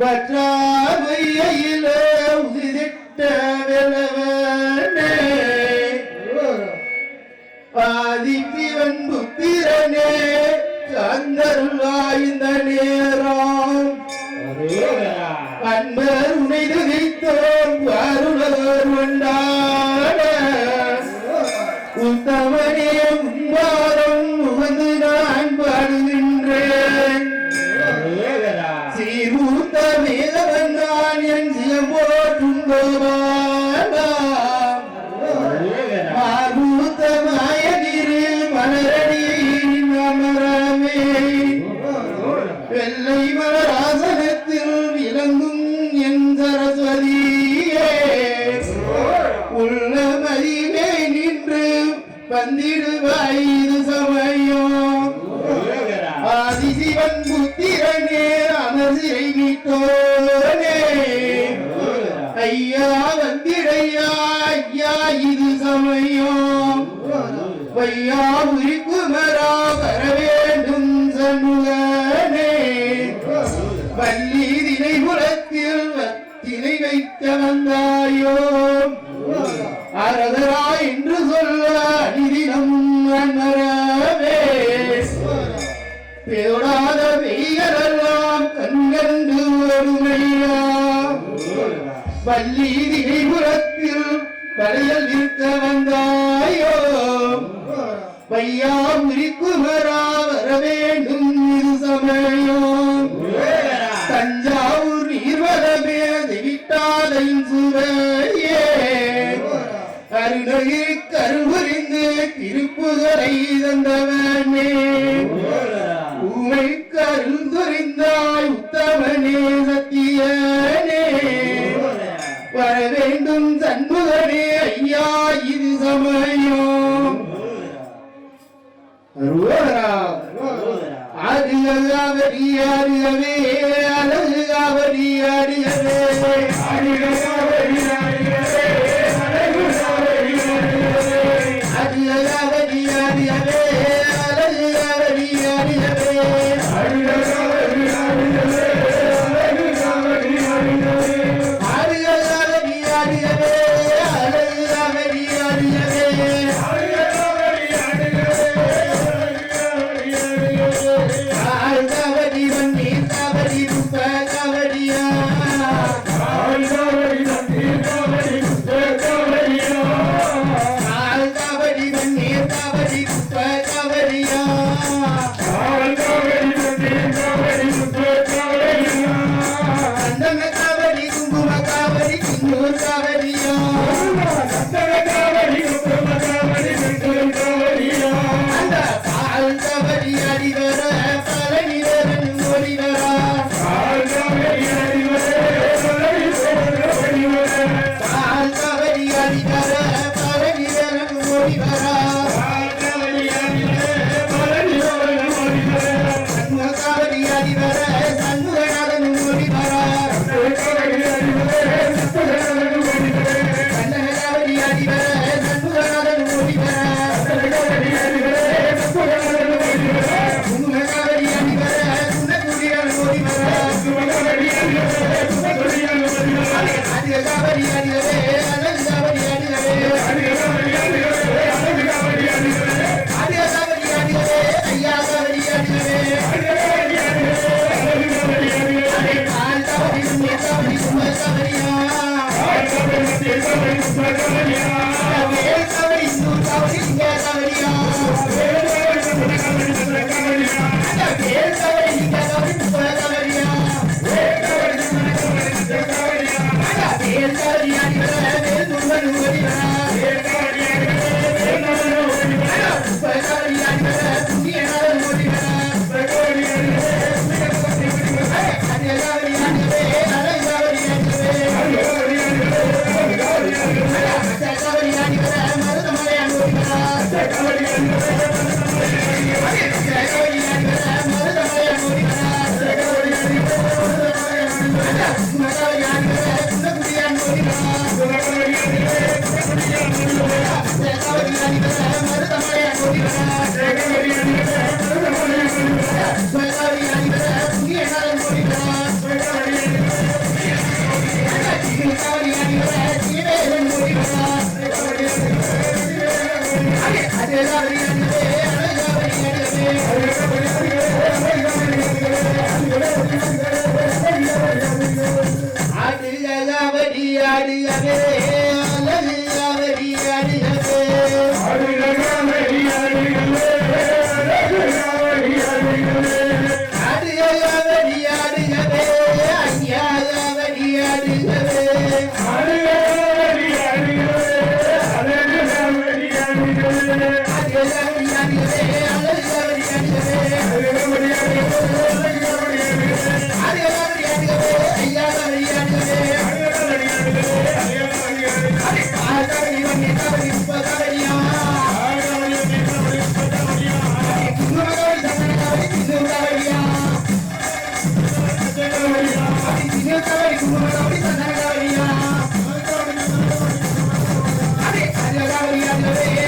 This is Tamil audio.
பற்றாமையிலே உதிரிட்ட வெலவனே. ஆதிசிவன் புத்திரனே சந்தருவாய்ந்த நேரம். அன்பர் உனை துதித்தோம் அருளர் கொண்டாட உத்தமனே உம்மாரோ வந்திடுவாய் இது சமயம் ஆதிசிவன் புத்திரனே அமர்சிறை மீட்டோனே. ஐயா வந்திடையா ஐயா இது சமயம். வையா உரிக்குமரா வள்ளி திரைபுரத்தில் கடையில் நிற்க வந்தாயோ? பையா முறிக்குமரா வர வேண்டும் இது சமயம் தஞ்சாவூர் நீர்வரமே தெவிட்டாதையும் சுவையே அருணகிரி கருபுரிந்து திருப்புகரை தந்தவனே. உமை கருந்துரிந்தாய் உத்தமனே ሩራ Everybody, everybody. Sabria, Sabria, Sabria, Sabria, Sabria, Yeah. Maria